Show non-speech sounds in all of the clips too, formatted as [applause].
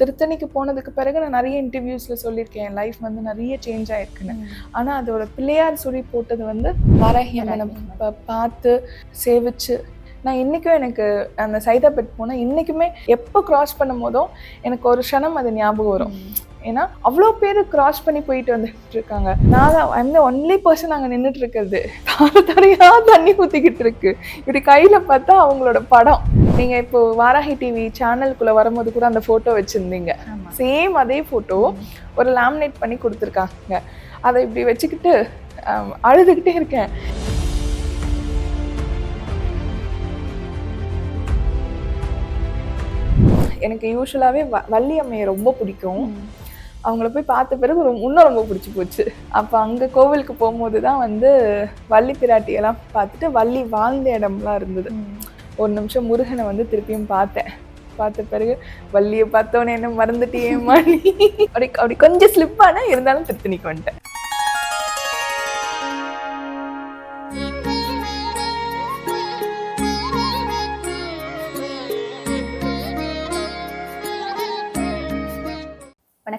திருத்தணிக்கு போனதுக்கு பிறகு நான் நிறைய இன்டர்வியூஸ்ல சொல்லியிருக்கேன். என் லைஃப் வந்து நிறைய சேஞ்ச் ஆயிருக்குன்னு. ஆனா அதோட பிள்ளையார் சொல்லி போட்டது வந்து வாராகி அம்மனை பார்த்து சேவிச்சு நான் இன்னைக்கும் எனக்கு அந்த சைதாபேட் போனால் இன்னைக்குமே எப்போ கிராஸ் பண்ணும் போதும் எனக்கு ஒரு க்ஷணம் அது ஞாபகம் வரும். ஏன்னா அவ்வளோ பேர் கிராஸ் பண்ணி போயிட்டு வந்துட்டு இருக்காங்க நான் தான் அந்த ஒன்லி பர்சன் அங்கே நின்றுட்டு இருக்கிறது தார தண்ணி ஊற்றிக்கிட்டு இருக்கு. இப்படி கையில் பார்த்தா அவங்களோட படம். நீங்கள் இப்போ வாராகி டிவி சேனலுக்குள்ளே வரும்போது கூட அந்த ஃபோட்டோ வச்சுருந்தீங்க. சேம் அதே ஃபோட்டோ ஒரு லேமினேட் பண்ணி கொடுத்துருக்காங்க. அதை இப்படி வச்சுக்கிட்டு அழுதுகிட்டே இருக்கேன். எனக்கு யூஸ்வலாகவே வ வள்ளி அம்மையை ரொம்ப பிடிக்கும். அவங்கள போய் பார்த்த பிறகு ரொம்ப இன்னும் ரொம்ப பிடிச்சி போச்சு. அப்போ அங்கே கோவிலுக்கு போகும்போது தான் வந்து வள்ளி பிராட்டியெல்லாம் பார்த்துட்டு வள்ளி வாழ்ந்த இடம்லாம் இருந்தது. ஒரு நிமிஷம் முருகனை வந்து திருப்பியும் பார்த்தேன். பார்த்த பிறகு வள்ளியை பார்த்தோன்னே என்ன மறந்துட்டியேம்மா நீ? [laughs] அப்படி அப்படி கொஞ்சம் ஸ்லிப் ஆனா இருந்தாலும் திருத்தணிக்கு வந்துட்டேன்.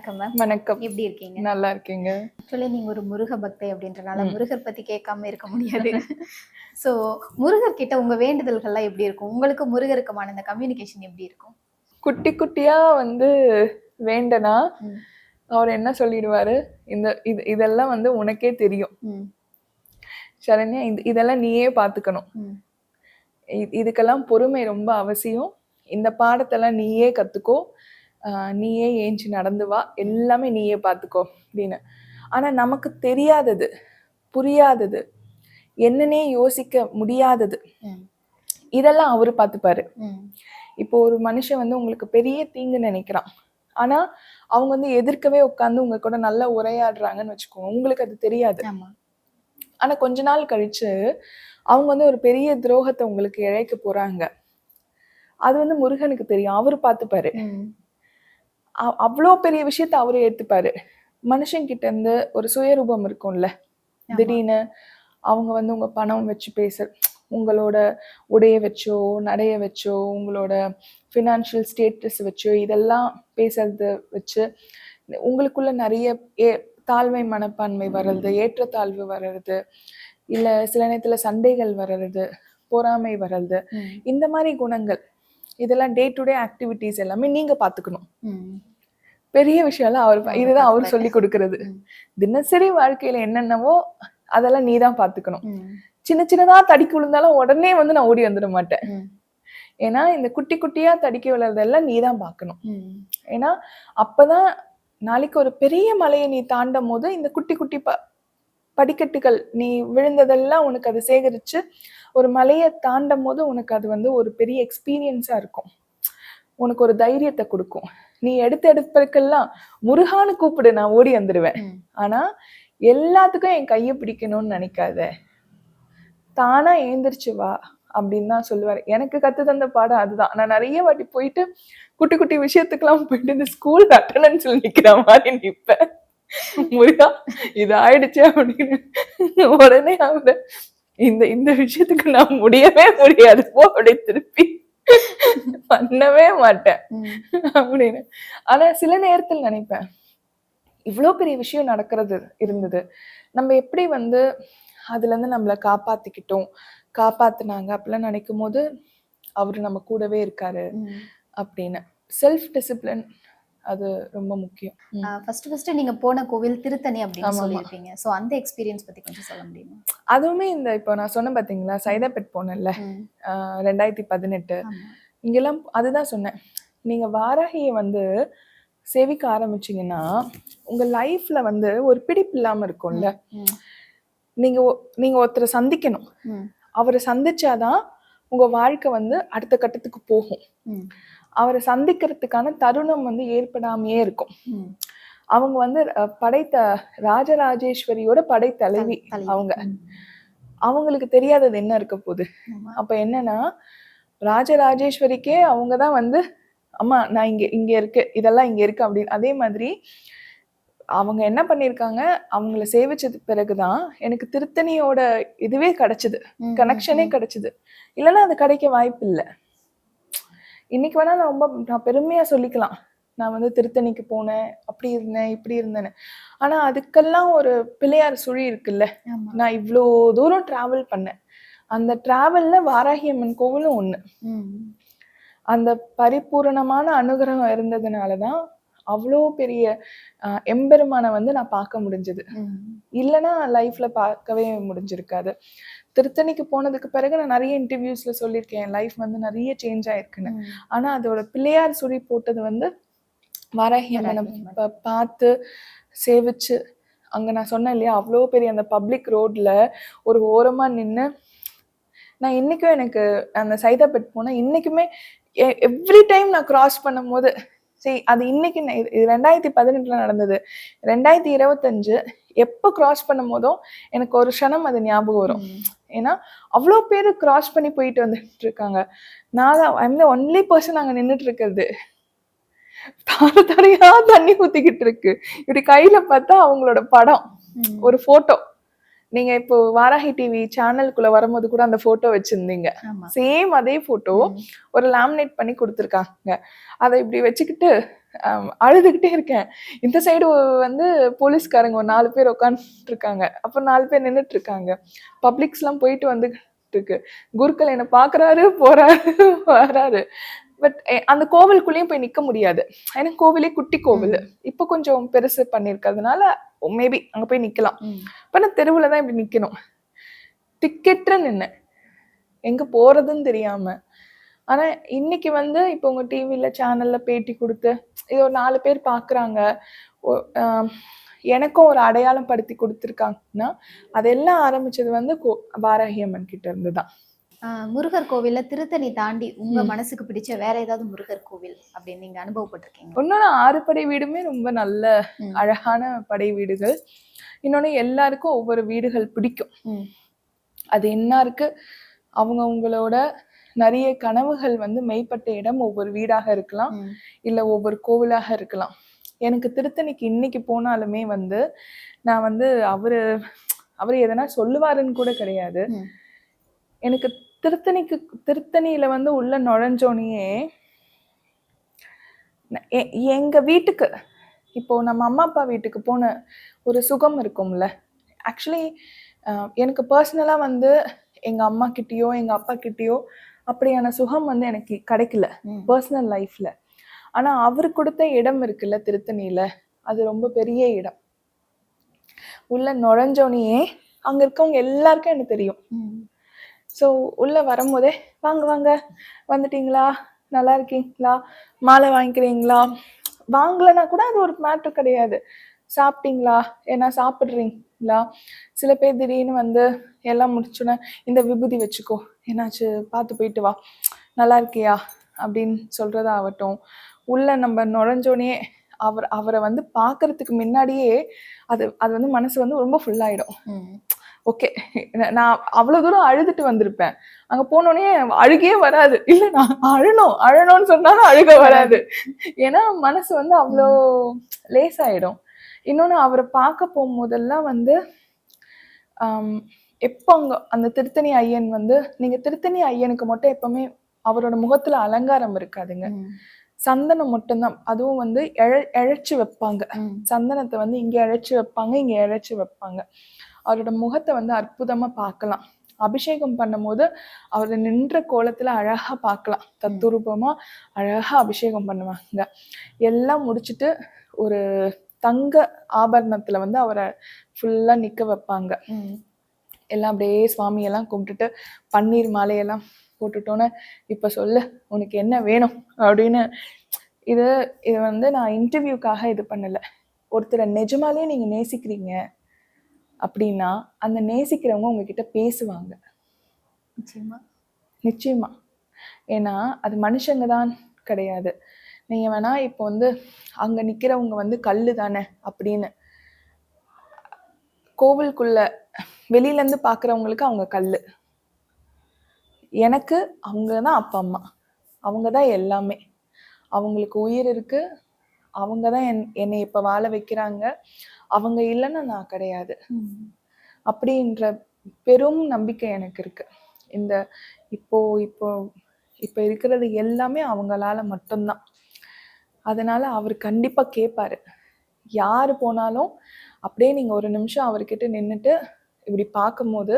வணக்கம் மேம் வணக்கம். எப்படி இருக்கீங்க? நல்லா இருக்கீங்க. ஆக்சுவலி நீங்க ஒரு முருக பக்தை அப்படின்றனால முருகர் பத்தி கேட்காம இருக்க முடியாது. [laughs] சோ முருகர் கிட்ட உங்க வேண்டுதல்கள்லாம் எப்படி இருக்கும்? உங்களுக்கு முருகருக்குமான இந்த கம்யூனிகேஷன் எப்படி இருக்கும்? குட்டி குட்டியா வந்து வேண்டனா. அவர் என்ன சொல்லிடுவாரு? இந்த இது இதெல்லாம் வந்து உனக்கே தெரியும். சரண்யா இது இதெல்லாம் நீயே பார்த்துக்கணும் இதுக்கெல்லாம் பொறுமை ரொம்ப அவசியம். இந்த பாடத்தெல்லாம் நீயே கத்துக்கோ. ஆஹ் நீயே ஏஞ்சி நடந்து வா. எல்லாமே நீயே பார்த்துக்கோ அப்படின்னு. ஆனா நமக்கு தெரியாதது புரியாதது என்னன்னே யோசிக்க முடியாதது. இதெல்லாம் அவரு பார்த்துப்பாரு. இப்போ ஒரு மனுஷன் வந்து உங்களுக்கு பெரிய தீங்கு நினைக்கிறான். ஆனா அவங்க வந்து எதிர்க்கவே உட்காந்து உங்க கூட நல்லா உரையாடுறாங்கன்னு வச்சுக்கோங்க. உங்களுக்கு அது தெரியாது. ஆமா. ஆனா கொஞ்ச நாள் கழிச்சு அவங்க வந்து ஒரு பெரிய துரோகத்தை உங்களுக்கு இழைக்க போறாங்க. அது வந்து முருகனுக்கு தெரியும். அவர் பார்த்துப்பாரு. அவ்வளோ பெரிய விஷயத்த அவரே ஏத்துப்பாரு மனுஷன் கிட்ட இருந்து ஒரு சுயரூபம் இருக்கும்ல. திடீர்னு அவங்க வந்து உங்க பணம் வச்சு பேச உங்களோட உடைய வச்சோ நடைய வச்சோ உங்களோட ஃபினான்ஷியல் ஸ்டேட்டஸ் வச்சோ இதெல்லாம் பேசுறது வச்சு உங்களுக்குள்ள நிறைய ஏ தாழ்மை மனப்பான்மை வர்றது ஏற்றத்தாழ்வு வர்றது இல்ல சில நேரத்துல சண்டைகள் வர்றது பொறாமை வர்றது. இந்த மாதிரி குணங்கள் இதெல்லாம் டே டு டே ஆக்டிவிட்டீஸ் எல்லாமே நீங்க பாத்துக்கணும். பெரிய விஷயம்லாம் அவர் இதுதான் அவர். சொல்லி கொடுக்கறது. தினசரி வாழ்க்கையில என்னென்னவோ அதெல்லாம் நீ தான் பாத்துக்கணும். ம், சின்ன சின்னதா தடிக்கு விழுந்தாலும் உடனே வந்து நான் ஓடி வந்துட மாட்டேன். ஏன்னா இந்த குட்டி குட்டியா தடிக்க விழுறதெல்லாம் நீ தான் பார்க்கணும் ஏன்னா அப்பதான் நாளைக்கு ஒரு பெரிய மலையை நீ தாண்டும் போது இந்த குட்டி குட்டி ப படிக்கட்டுகள் நீ விழுந்ததெல்லாம் உனக்கு அதை சேகரிச்சு ஒரு மலையை தாண்டும் போது உனக்கு அது வந்து ஒரு பெரிய எக்ஸ்பீரியன்ஸா இருக்கும். உனக்கு ஒரு தைரியத்தை கொடுக்கும். நீ எடுத்த எடுப்பதற்கெல்லாம் முருகான்னு கூப்பிடு நான் ஓடி வந்துடுவேன் ம். ஆனா எல்லாத்துக்கும் என் கையை பிடிக்கணும்னு நினைக்காத. தானா எழுந்திரிச்சு வா அப்படின்னு தான் சொல்லுவாரு. எனக்கு கத்து தந்த பாடம் அதுதான். நான் நிறைய வாட்டி போயிட்டு குட்டி குட்டி விஷயத்துக்கெல்லாம் போயிட்டு இந்த ஸ்கூல் அட்டண்டன்ஸ்ல நிக்கிற மாதிரி நிப்பேன். முருகா இது ஆயிடுச்சு அப்படின்னு உடனே அவரு இந்த இந்த விஷயத்துக்கு நான் முடியவே முடியாது போ அப்படி திருப்பி பண்ணவே மாட்டேன் அப்படின்னு. ஆனா சில நேரத்தில் நினைப்பேன் இவ்வளோ பெரிய விஷயம் நடக்கிறது இருந்தது. நம்ம எப்படி வந்து அதுல இருந்து நம்மளை காப்பாத்திக்கிட்டோம் காப்பாத்துனாங்க அப்படிலாம் நினைக்கும் போது அவரு நம்ம கூடவே இருக்காரு. அப்படின்னு. செல்ஃப் டிசிப்ளின் அது ரொம்ப முக்கியம். ஃபர்ஸ்ட் ஃபர்ஸ்ட் நீங்க போன கோவில் திருத்தணி அப்படின்னு. சொல்லியிருப்பீங்க. சோ அந்த எக்ஸ்பீரியன்ஸ் பத்தி கொஞ்சம் சொல்ல முடியுமா? அதுவுமே இந்த இப்போ நான் சொன்னேன் பாத்தீங்களா சைதாபேட் போனேன்ல. ரெண்டாயிரத்தி பதினெட்டு. இங்கெல்லாம் அதுதான் சொன்னேன். நீங்க வாராகியை வந்து சேவிக்க ஆரம்பிச்சீங்கன்னா உங்க லைஃப்ல வந்து ஒரு பிடிப்பு இல்லாம இருக்கும்ல. ம், நீங்க ஒருத்தரை சந்திக்கணும். அவரை சந்திச்சாதான் உங்க வாழ்க்கை வந்து அடுத்த கட்டத்துக்கு போகும். அவரை சந்திக்கிறதுக்கான தருணம் வந்து ஏற்படாமையே இருக்கும். அவங்க வந்து படைத்த ராஜராஜேஸ்வரியோட படைத்தலைவி தலைவி. அவங்க. அவங்களுக்கு தெரியாதது என்ன இருக்க போகுது. அப்ப என்னன்னா ராஜராஜேஸ்வரிக்கே அவங்க தான் வந்து அம்மா நான் இங்க இங்க இருக்கு இதெல்லாம் இங்க இருக்கு அப்படின்னு. அதே மாதிரி அவங்க என்ன பண்ணியிருக்காங்க அவங்கள சேவிச்சது பிறகுதான் எனக்கு திருத்தணியோட இதுவே கிடைச்சது. கனெக்ஷனே கிடைச்சது. இல்லைன்னா அது கிடைக்க வாய்ப்பு இல்லை இன்னைக்கு வேணா நான் ரொம்ப நான் பெருமையா சொல்லிக்கலாம். நான் வந்து திருத்தணிக்கு போனேன் அப்படி இருந்தேன் இப்படி இருந்தேன்னு. ஆனா அதுக்கெல்லாம் ஒரு பிள்ளையார் சுழி இருக்குல்ல. நான் இவ்வளோ தூரம் டிராவல் பண்ணேன். அந்த டிராவல்ல வாராகி அம்மன் கோவிலும் ஒண்ணு. அந்த பரிபூரணமான அனுகிரகம் இருந்ததுனால தான் அவ்வளோ பெரிய எம்பெருமானை வந்து நான் பார்க்க முடிஞ்சது. இல்லைன்னா லைஃப்ல பார்க்கவே முடிஞ்சிருக்காது. திருத்தணிக்கு போனதுக்கு பிறகு நான் நிறைய இன்டர்வியூஸ்ல சொல்லியிருக்கேன் என் லைஃப் வந்து நிறைய சேஞ்ச் ஆயிருக்குன்னு. ஆனா அதோட பிள்ளையார் சுழி போட்டது வந்து. ப- பார்த்து சேவிச்சு அங்க நான் சொன்னேன் இல்லையா அவ்வளோ பெரிய அந்த பப்ளிக் ரோட்ல ஒரு ஓரமா நின்று நான் இன்னைக்கும் எனக்கு அந்த சைதாப்பேட் போனேன் இன்னைக்குமே எவ்ரி டைம் நான் கிராஸ் பண்ணும்போது சரி அது இன்னைக்கு இது ரெண்டாயிரத்தி பதினெட்டுல நடந்தது ரெண்டாயிரத்தி இருபத்தஞ்சு எப்போ கிராஸ் பண்ணும் போதும் எனக்கு ஒரு க்ஷணம் அது ஞாபகம் வரும். ஏன்னா அவ்வளோ பேர் கிராஸ் பண்ணி போயிட்டு வந்துட்டு இருக்காங்க நான் தான் ஐம் த ஒன்லி பர்சன் அங்கே நின்றுட்டு இருக்கிறது தார தாரையா தண்ணி ஊத்திக்கிட்டு இருக்கு இப்படி கையில பார்த்தா அவங்களோட படம். ஒரு போட்டோ நீங்க இப்போ வாராகி டிவி சேனலுக்குள்ள வரும்போது கூட அந்த போட்டோ வச்சிருந்தீங்க. சேம் அதே போட்டோ. ஒரு லேமினேட் பண்ணி கொடுத்துருக்காங்க. அதை இப்படி வச்சுக்கிட்டு அழுதுகிட்டே இருக்கேன். இந்த சைடு வந்து போலீஸ்காரங்க ஒரு நாலு பேர் உட்காந்துட்டு இருக்காங்க அப்புறம் நாலு பேர் நின்றுட்டு இருக்காங்க பப்ளிக்ஸ்லாம் போயிட்டு வந்துட்டு இருக்கு குருக்கள் என்னை பார்க்கறாரு போறாரு [laughs] வராரு. பட் அந்த கோவிலுக்குள்ளேயும் போய் நிக்க முடியாது. ஏன்னா கோவிலே குட்டி கோவில். இப்போ கொஞ்சம் பெருசு பண்ணியிருக்கிறதுனால மேபி அங்க போய் நிக்கலாம். ம். இப்போ நான் தெருவில் தான் இப்படி நிக்கணும். திக்கெற்ற நின்னேன். எங்க போறதுன்னு தெரியாம. ஆனா இன்னைக்கு வந்து இப்போ உங்க டிவில சேனல்ல பேட்டி கொடுத்து இது ஒரு நாலு பேர் பாக்குறாங்க எனக்கும் ஒரு அடையாளம் படுத்தி கொடுத்துருக்காங்கன்னா அதெல்லாம் ஆரம்பிச்சது வந்து கோ- வாராகி அம்மன் கிட்ட இருந்து தான் முருகர் கோவில்ல திருத்தணி தாண்டி உங்க ம். மனசுக்கு பிடிச்ச வேற ஏதாவது முருகர் கோவில் அப்படின்னு நீங்க அனுபவப்பட்டிருக்கீங்க இன்னொன்று ஆறு படை வீடுமே ரொம்ப நல்ல. அழகான படை வீடுகள் இன்னொன்று எல்லாருக்கும் ஒவ்வொரு வீடுகள் பிடிக்கும். அது இன்னாருக்கு அவங்க அவங்களோட நிறைய கனவுகள் வந்து மெய்ப்பட்ட இடம் ஒவ்வொரு வீடாக இருக்கலாம். இல்லை ஒவ்வொரு கோவிலாக இருக்கலாம் எனக்கு திருத்தணிக்கு இன்னைக்கு போனாலுமே வந்து நான் வந்து அவரு அவர் எதனா சொல்லுவாருன்னு கூட கிடையாது. எனக்கு திருத்தணிக்கு திருத்தணியில வந்து உள்ள நுழைஞ்சோனையே எங்க வீட்டுக்கு இப்போ நம்ம அம்மா அப்பா வீட்டுக்கு போன ஒரு சுகம் இருக்கும்ல ஆக்சுவலி எனக்கு பர்சனலாக வந்து எங்க அம்மா கிட்டேயோ எங்க அப்பா கிட்டேயோ அப்படியான சுகம் வந்து எனக்கு கிடைக்கல. பர்சனல் லைஃப்ல ஆனா அவர் கொடுத்த இடம் இருக்குல்ல திருத்தணியில அது ரொம்ப பெரிய இடம். உள்ள நுழைஞ்சோனையே அங்க இருக்கவங்க எல்லாருக்கும் எனக்கு தெரியும். ஸோ உள்ள வரும்போதே வாங்க வாங்க வந்துட்டீங்களா? நல்லா இருக்கீங்களா? மாலை வாங்கிக்கிறீங்களா? வாங்கலைன்னா கூட அது ஒரு மேட்ரு கிடையாது. சாப்பிட்டீங்களா? என்ன சாப்பிட்றீங்களா சில பேர் திடீர்னு வந்து எல்லாம் முடிச்சோன்னே இந்த விபூதி வச்சுக்கோ என்னாச்சு? பார்த்து போயிட்டு வா. நல்லா இருக்கியா? அப்படின்னு சொல்றதாகட்டும். உள்ள நம்ம நுழைஞ்சோனே அவர் அவரை வந்து பார்க்கறதுக்கு முன்னாடியே அது அது வந்து மனசு வந்து ரொம்ப ஃபுல்லாயிடும். ஓகே. நான் அவ்வளவு தூரம் அழுதுட்டு வந்திருப்பேன். அங்க போனோடனே அழுகையே வராது. இல்ல நான் அழணும் அழணும்னு சொன்னாலும் அழுக வராது. ஏன்னா மனசு வந்து அவ்வளோ லேசாயிடும். இன்னொன்னு அவரை பார்க்க போகும்போதெல்லாம் வந்து எப்போ அங்க அந்த திருத்தணி ஐயன் வந்து நீங்க திருத்தணி ஐயனுக்கு மட்டும் எப்பவுமே அவரோட முகத்துல அலங்காரம் இருக்காதுங்க. சந்தனம் மட்டும்தான். அதுவும் வந்து எழ எழைச்சு வைப்பாங்க. சந்தனத்தை வந்து இங்க இழைச்சி வைப்பாங்க இங்க இழைச்சி வைப்பாங்க. அவரோட முகத்தை வந்து அற்புதமா பார்க்கலாம். அபிஷேகம் பண்ணும்போது அவர் நின்ற கோலத்துல அழகா பார்க்கலாம். தத்துரூபமா அழகா அபிஷேகம் பண்ணுவாங்க. எல்லாம் முடிச்சுட்டு ஒரு தங்க ஆபரணத்துல வந்து அவரை ஃபுல்லா நிக்க வைப்பாங்க. எல்லாம் அப்படியே சுவாமியெல்லாம் கும்பிட்டுட்டு பன்னீர் மாலையெல்லாம் போட்டுட்டோன்னே இப்போ சொல்லு உனக்கு என்ன வேணும்? அப்படின்னு இது இது வந்து நான் இன்டர்வியூக்காக இது பண்ணல. ஒருத்தரை நிஜமாலே நீங்க நேசிக்கிறீங்க அப்படின்னா அந்த நேசிக்கிறவங்க உங்ககிட்ட பேசுவாங்க. நிச்சயமா. நிச்சயமா. ஏன்னா அது மனுஷங்க தான் கிடையாது. நீங்கள் வேணால் இப்போ வந்து அங்கே நிற்கிறவங்க வந்து கல் தானே அப்படின்னு. கோவிலுக்குள்ள வெளியிலேருந்து பார்க்குறவங்களுக்கு அவங்க கல் எனக்கு அவங்க தான் அப்பா அம்மா. அவங்க தான் எல்லாமே. அவங்களுக்கு உயிர் இருக்குது அவங்க தான் என் என்னை இப்போ வாழ வைக்கிறாங்க. அவங்க இல்லைன்னா நான் கிடையாது. அப்படின்ற பெரும் நம்பிக்கை எனக்கு இருக்கு. இந்த இப்போ இப்போ இப்போ இருக்கிறது எல்லாமே அவங்களால மட்டும்தான். அதனால அவர் கண்டிப்பா கேட்பாரு யாரு போனாலும் அப்படியே நீங்க ஒரு நிமிஷம் அவர்கிட்ட நின்றுட்டு இப்படி பார்க்கும்போது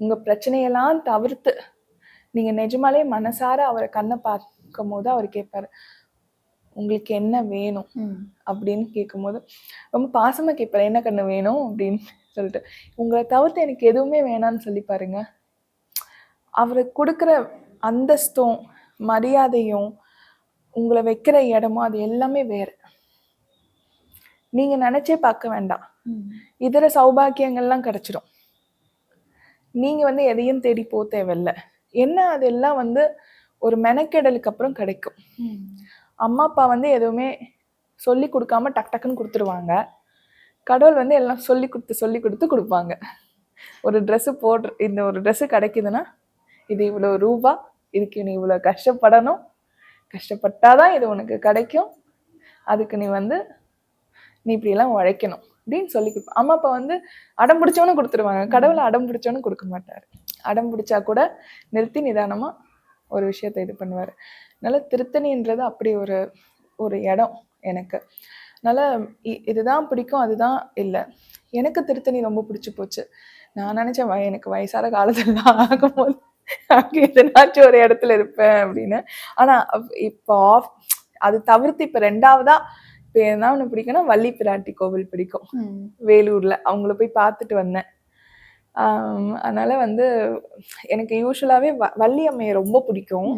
உங்க பிரச்சனையெல்லாம் தவிர்த்து நீங்க நிஜமாலே மனசார அவரை கண்ணை பார்க்கும் போது அவர் கேட்பாரு உங்களுக்கு என்ன வேணும். அப்படின்னு கேட்கும்போது ரொம்ப பாசமா கேட்பாரு என்ன கண்ணு வேணும்? அப்படின்னு சொல்லிட்டு. உங்களை தவிர்த்து எனக்கு எதுவுமே வேணாம்னு சொல்லி பாருங்க. அவருக்கு கொடுக்குற அந்தஸ்தும் மரியாதையும் உங்களை வைக்கிற இடமும் அது எல்லாமே வேறு. நீங்க நினைச்சே பார்க்க வேண்டாம். இதர சௌபாக்கியங்கள்லாம் கிடைச்சிடும் நீங்க வந்து எதையும் தேடி போக தேவையில்ல. என்ன அதெல்லாம் வந்து ஒரு மெனக்கெடலுக்கு அப்புறம் கிடைக்கும். அம்மா அப்பா வந்து எதுவுமே சொல்லி கொடுக்காம டக் டக்குன்னு கொடுத்துருவாங்க. கடவுள் வந்து எல்லாம் சொல்லி கொடுத்து சொல்லி கொடுத்து கொடுப்பாங்க. ஒரு ட்ரெஸ்ஸு போடுற இந்த ஒரு ட்ரெஸ்ஸு கிடைக்குதுன்னா இது இவ்வளோ ரூபா இதுக்கு நீ இவ்வளோ கஷ்டப்படணும். கஷ்டப்பட்டாதான் இது உனக்கு கிடைக்கும். அதுக்கு நீ வந்து நீ இப்படியெல்லாம் உழைக்கணும் அப்படின்னு சொல்லி கொடுப்போம் அம்மா அப்பா வந்து அடம் பிடிச்சவனும் கொடுத்துருவாங்க. கடவுளை அடம் பிடிச்சவனும் கொடுக்க மாட்டார். அடம் பிடிச்சா கூட நிறுத்தி நிதானமாக ஒரு விஷயத்தை இது பண்ணுவார். அதனால திருத்தணின்றது அப்படி ஒரு ஒரு இடம் எனக்கு. அதனால இ- இதுதான் பிடிக்கும் அதுதான் இல்லை. எனக்கு திருத்தணி ரொம்ப பிடிச்சி போச்சு. நான் நினச்சேன் வய எனக்கு வயசான காலத்துலலாம் ஆகும்போது. அங்கே எதனாச்சும் ஒரு இடத்துல இருப்பேன் அப்படின்னு. ஆனால் இப்போ ஆஃப் அது தவிர்த்து இப்போ ரெண்டாவதா இப்போ என்ன ஒன்று பிடிக்கும்னா வள்ளி பிராட்டி கோவில் பிடிக்கும். வேலூர்ல. அவங்கள போய் பார்த்துட்டு வந்தேன். அதனால வந்து எனக்கு யூஸ்வலாகவே வ வள்ளி அம்மையை ரொம்ப பிடிக்கும்.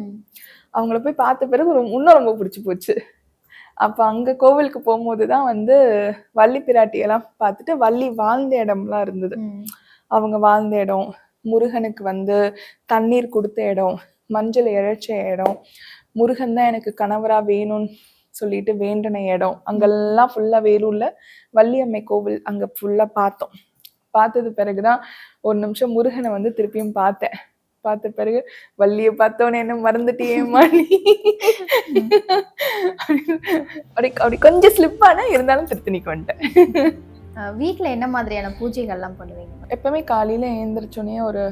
அவங்கள போய் பார்த்த பிறகு இன்னும் ரொம்ப பிடிச்சி போச்சு. அப்போ அங்கே கோவிலுக்கு போகும்போது தான் வந்து வள்ளி பிராட்டியெல்லாம் பார்த்துட்டு வள்ளி வாழ்ந்த இடம்லாம் இருந்தது. அவங்க வாழ்ந்த இடம். முருகனுக்கு வந்து தண்ணீர் கொடுத்த இடம் மஞ்சள் இழைச்ச இடம் முருகன் தான் எனக்கு கணவரா வேணும்னு சொல்லிட்டு வேண்டின இடம். அங்கெல்லாம் ஃபுல்லா வேலூர்ல வள்ளியம்மை கோவில் அங்க ஃபுல்லா பார்த்தோம். பார்த்தது பிறகுதான் ஒரு நிமிஷம் முருகனை வந்து திருப்பியும் பார்த்தேன். பார்த்த பிறகு வள்ளியை பார்த்தோன்னே என்ன மறந்துட்டியேம்மா நீ அப்படி அப்படி கொஞ்சம் ஸ்லிப் ஆனா இருந்தாலும் திருத்தணிக்கு வந்துட்டேன். வீட்டில் என்ன மாதிரியான பூஜைகள்லாம் பண்ணுவீங்க? எப்பவுமே காலையில் எழுந்திரிச்சோன்னே ஒரு